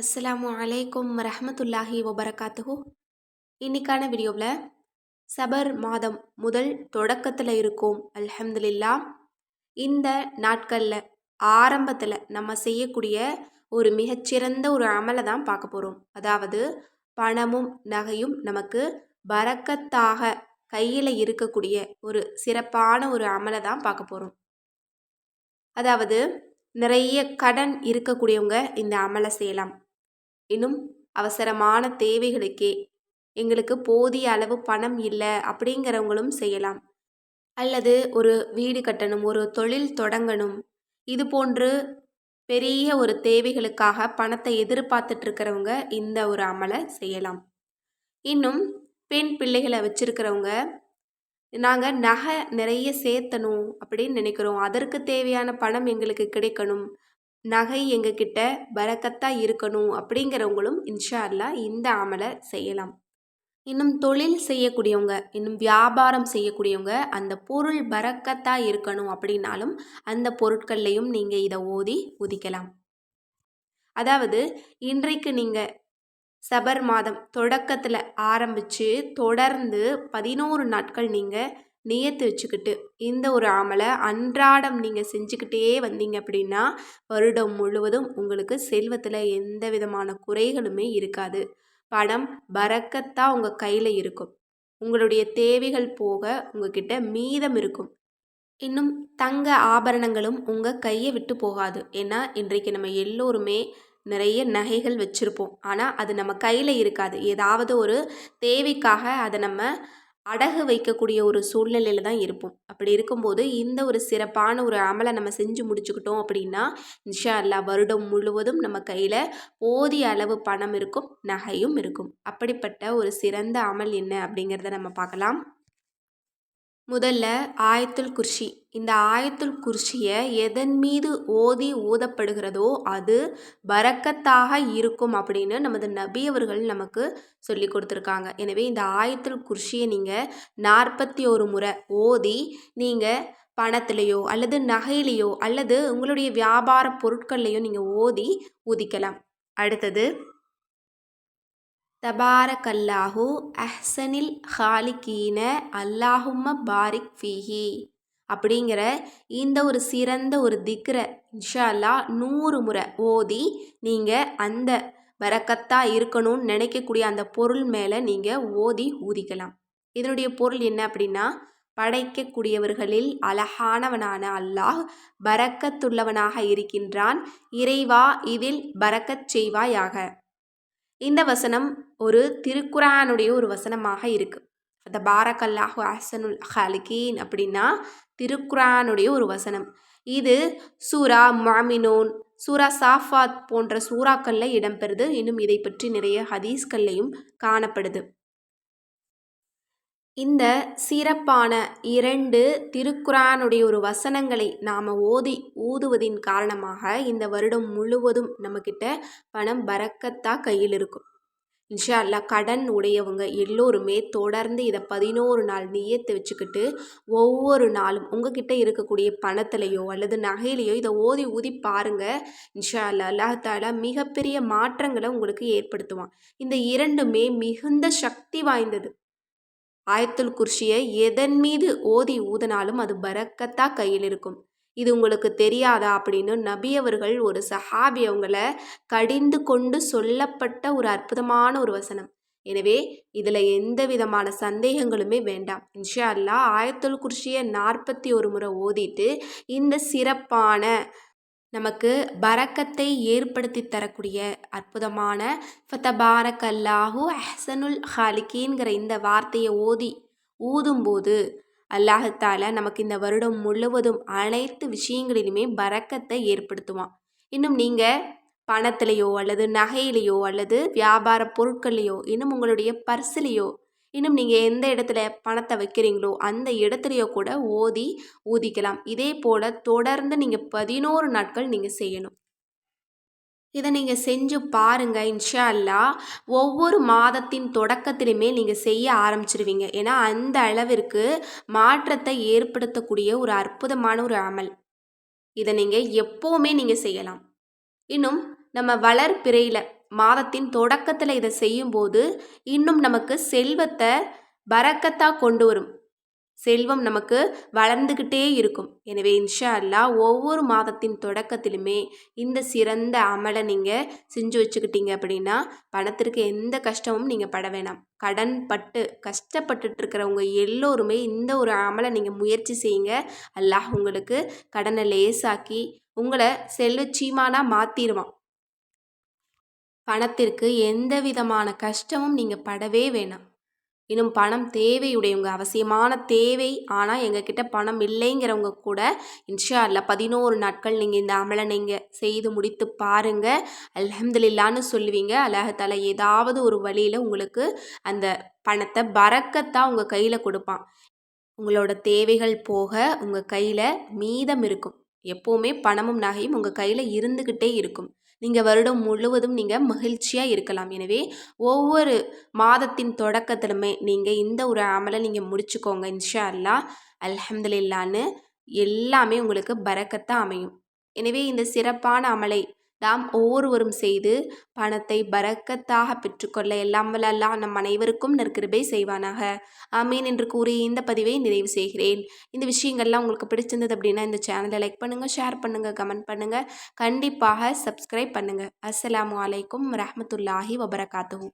அஸ்லாம் அலைக்கும் ரஹமத்துல்லாஹி வபரகாத்துஹு. இன்னைக்கான வீடியோவில் சபர் மாதம் முதல் தொடக்கத்தில் இருக்கும் அல்ஹம்துலில்லா இந்த நாட்களில் ஆரம்பத்தில் நம்ம செய்யக்கூடிய ஒரு மிகச்சிறந்த ஒரு அமலை தான் பார்க்க போகிறோம் அதாவது பணமும் நகையும் நமக்கு பறக்கத்தாக கையில் இருக்கக்கூடிய ஒரு சிறப்பான ஒரு அமலை தான் பார்க்க போகிறோம் அதாவது நிறைய கடன் இருக்கக்கூடியவங்க இந்த அமலை செய்யலாம். இன்னும் அவசரமான தேவைகளுக்கே எங்களுக்கு போதிய அளவு பணம் இல்லை அப்படிங்கிறவங்களும் செய்யலாம். அல்லது ஒரு வீடு கட்டணும் ஒரு தொழில் தொடங்கணும். இது போன்று பெரிய ஒரு தேவைகளுக்காக பணத்தை எதிர்பார்த்துட்ருக்கிறவங்க இந்த ஒரு அமலை செய்யலாம். இன்னும் பெண் பிள்ளைகளை வச்சுருக்கிறவங்க நாங்கள் நகை நிறைய சேர்த்தணும் அப்படின்னு நினைக்கிறோம். அதற்கு தேவையான பணம் எங்களுக்கு கிடைக்கணும். நகை எங்ககிட்ட பறக்கத்தாக இருக்கணும் அப்படிங்கிறவங்களும் இன்ஷா அல்லா இந்த அமலை செய்யலாம். இன்னும் தொழில் செய்யக்கூடியவங்க இன்னும் வியாபாரம் செய்யக்கூடியவங்க அந்த பொருள் பறக்கத்தாக இருக்கணும் அப்படின்னாலும் அந்த பொருட்கள்லையும் நீங்கள் இதை ஓதி உதிக்கலாம். அதாவது இன்றைக்கு நீங்கள் சபர் மாதம் தொடக்கத்தில் ஆரம்பித்து தொடர்ந்து பதினோரு நாட்கள் நீங்கள் நியத்து வச்சுக்கிட்டு இந்த ஒரு அமலை அன்றாடம் நீங்கள் செஞ்சுக்கிட்டே வந்தீங்க அப்படின்னா வருடம் முழுவதும் உங்களுக்கு செல்வத்தில் எந்த விதமான குறைகளுமே இருக்காது. பணம் பறக்கத்தான் உங்கள் கையில் இருக்கும். உங்களுடைய தேவைகள் போக உங்ககிட்ட மீதம் இருக்கும். இன்னும் தங்க ஆபரணங்களும் உங்கள் கையை விட்டு போகாது. ஏன்னா இன்றைக்கு நம்ம எல்லோருமே நிறைய நகைகள் வச்சுருப்போம். ஆனால் அது நம்ம கையில் இருக்காது. ஏதாவது ஒரு தேவைக்காக அதை நம்ம அடகு வைக்கக்கூடிய ஒரு சூழ்நிலையில் தான் இருப்போம். அப்படி இருக்கும்போது இந்த ஒரு சிறப்பான ஒரு அமலை நம்ம செஞ்சு முடிச்சுக்கிட்டோம் அப்படின்னா இன்ஷா அல்லா வருடம் முழுவதும் நம்ம கையில் போதிய அளவு பணம் இருக்கும் நகையும் இருக்கும். அப்படிப்பட்ட ஒரு சிறந்த அமல் என்ன அப்படிங்கிறத நம்ம பார்க்கலாம். முதல்ல ஆயத்துல் குர்ஷி. இந்த ஆயத்துல் குர்ஷியை எதன் மீது ஓதி ஊதப்படுகிறதோ அது பறக்கத்தாக இருக்கும் அப்படின்னு நமது நபி அவர்கள் நமக்கு சொல்லி கொடுத்துருக்காங்க. எனவே இந்த ஆயத்துல் குர்ஷியை நீங்கள் நாற்பத்தி ஒரு முறை ஓதி நீங்கள் பணத்துலேயோ அல்லது நகையிலேயோ அல்லது உங்களுடைய வியாபார பொருட்கள்லேயோ நீங்கள் ஓதி ஊதிக்கலாம் அடுத்தது தபாரக்கல்லாஹு அஹ்சனில் ஹாலிகீன அல்லாஹும்ம பாரிக் ஃபீஹி. அப்படிங்கிற இந்த ஒரு சிறந்த ஒரு திக்ரை இன்ஷா அல்லா நூறு முறை ஓதி நீங்கள் அந்த வரக்கத்தாக இருக்கணும்னு நினைக்கக்கூடிய அந்த பொருள் மேலே நீங்கள் ஓதி ஊதிக்கலாம். இதனுடைய பொருள் என்ன அப்படின்னா படைக்கக்கூடியவர்களில் அழகானவனான அல்லாஹ் பறக்கத்துள்ளவனாக இருக்கின்றான். இறைவா இதில் பறக்கச் செய்வாயாக. இந்த வசனம் ஒரு திருக்குரானுடைய ஒரு வசனமாக இருக்குது அந்த பாரக்கல்லாஹு அஹசனுல் ஹாலிகீன் அப்படின்னா திருக்குரானுடைய ஒரு வசனம். இது சூரா மாமினோன் சூரா சாஃபாத் போன்ற சூறாக்களில் இடம்பெறுது. இன்னும் இதை பற்றி நிறைய ஹதீஸ்கள்லையும் காணப்படுது. இந்த சிறப்பான இரண்டு திருக்குரானுடைய ஒரு வசனங்களை நாம் ஓதி ஊதுவதின் காரணமாக இந்த வருடம் முழுவதும் நம்மக்கிட்ட பணம் பறக்கத்தாக கையில் இருக்கும். இன்ஷா அல்லா கடன் உடையவங்க எல்லோருமே தொடர்ந்து இதை பதினோரு நாள் நியத்தை வச்சுக்கிட்டு ஒவ்வொரு நாளும் உங்ககிட்ட இருக்கக்கூடிய பணத்துலையோ அல்லது நகையிலையோ இதை ஓதி ஊதி பாருங்கள் இன்ஷா அல்லா அல்லாஹாலா மிகப்பெரிய மாற்றங்களை உங்களுக்கு ஏற்படுத்துவான். இந்த இரண்டுமே மிகுந்த சக்தி வாய்ந்தது. ஆயத்துல் குர்ஷியை எதன் மீது ஓதி ஊதினாலும் அது பறக்கத்தா கையில் இருக்கும். இது உங்களுக்கு தெரியாதா அப்படின்னு நபி அவர்கள் ஒரு சஹாபி அவங்கள கடிந்து கொண்டு சொல்லப்பட்ட ஒரு அற்புதமான ஒரு வசனம். எனவே இதில் எந்த விதமான சந்தேகங்களுமே வேண்டாம். இன்ஷா அல்லா ஆயத்துல் குர்ஷியை நாற்பத்தி ஒரு முறை ஓதிட்டு இந்த சிறப்பான நமக்கு பறக்கத்தை ஏற்படுத்தி தரக்கூடிய அற்புதமான ஃபத்தபாரக் அல்லாஹூ அஹ்சனுல் ஹாலிக்கின்கிற இந்த வார்த்தையை ஓதி ஊதும்போது அல்லாஹத்தால நமக்கு இந்த வருடம் முழுவதும் அனைத்து விஷயங்களிலுமே பறக்கத்தை ஏற்படுத்துவான். இன்னும் நீங்கள் பணத்திலேயோ அல்லது நகையிலையோ அல்லது வியாபார பொருட்கள்லையோ இன்னும் உங்களுடைய பர்ஸ்லேயோ இன்னும் நீங்கள் எந்த இடத்துல பணத்தை வைக்கிறீங்களோ அந்த இடத்துலையோ கூட ஓதி ஊதிக்கலாம். இதே போல் தொடர்ந்து நீங்கள் பதினோரு நாட்கள் நீங்கள் செய்யணும். இதை நீங்கள் செஞ்சு பாருங்கள் இன்ஷா அல்லா ஒவ்வொரு மாதத்தின் தொடக்கத்திலுமே நீங்கள் செய்ய ஆரம்பிச்சிருவீங்க. ஏன்னா அந்த அளவிற்கு மாற்றத்தை ஏற்படுத்தக்கூடிய ஒரு அற்புதமான ஒரு அமல். இதை நீங்கள் எப்போவுமே நீங்கள் செய்யலாம். இன்னும் நம்ம வளர்பிறையில் மாதத்தின் தொடக்கத்தில் இதை செய்யும்போது இன்னும் நமக்கு செல்வத்தை பறக்கத்தாக கொண்டு வரும். செல்வம் நமக்கு வளர்ந்துக்கிட்டே இருக்கும். எனவே இன்ஷா அல்லா ஒவ்வொரு மாதத்தின் தொடக்கத்திலுமே இந்த சிறந்த அமலை நீங்கள் செஞ்சு வச்சுக்கிட்டீங்க அப்படின்னா பணத்திற்கு எந்த கஷ்டமும் நீங்கள் பட வேணாம். கடன் பட்டு கஷ்டப்பட்டுட்டு இருக்கிறவங்க எல்லோருமே இந்த ஒரு அமலை நீங்கள் முயற்சி செய்யுங்க. அல்லாஹ் உங்களுக்கு கடனை லேசாக்கி உங்களை செல்வச்சீமானாக மாற்றிடுவான் பணத்திற்கு எந்த விதமான கஷ்டமும் நீங்கள் படவே வேணாம். இன்னும் பணம் தேவையுடையவங்க அவசியமான தேவை. ஆனால் எங்ககிட்ட பணம் இல்லைங்கிறவங்க கூட இன்ஷா அல்ல பதினோரு நாட்கள் நீங்கள் இந்த அமலை நீங்கள் செய்து முடித்து பாருங்கள் அலமதுல்லான்னு சொல்லுவீங்க. அல்லாஹால ஏதாவது ஒரு வழியில் உங்களுக்கு அந்த பணத்தை பறக்கத்தான் உங்கள் கையில் கொடுப்பான். உங்களோட தேவைகள் போக உங்கள் கையில் மீதம் இருக்கும். எப்போவுமே பணமும் நகையும் உங்கள் கையில் இருந்துக்கிட்டே இருக்கும். நீங்கள் வருடம் முழுவதும் நீங்கள் மகிழ்ச்சியாக இருக்கலாம். எனவே ஒவ்வொரு மாதத்தின் தொடக்கத்திலுமே நீங்கள் இந்த ஒரு அமலை நீங்கள் முடிச்சுக்கோங்க இன்ஷா அல்லா அல்ஹம்துலில்லான்னு எல்லாமே உங்களுக்கு பறக்கத்தான் அமையும். எனவே இந்த சிறப்பான அமலை நாம் ஒவ்வொருவரும் செய்து பணத்தை பரக்கத்தாக பெற்றுக்கொள்ள எல்லாம் வல்லல்லா நம் அனைவருக்கும் நற்கிருபை செய்வானாக. ஆமீன் என்று கூறி இந்த பதிவை நிறைவு செய்கிறேன். இந்த விஷயங்கள்லாம் உங்களுக்கு பிடிச்சிருந்தது அப்படின்னா இந்த சேனலை லைக் பண்ணுங்கள் ஷேர் பண்ணுங்கள் கமெண்ட் பண்ணுங்கள் கண்டிப்பாக சப்ஸ்கிரைப் பண்ணுங்கள் அஸ்ஸலாமு அலைக்கும் ரஹமத்துல்லாஹி வபரகாத்து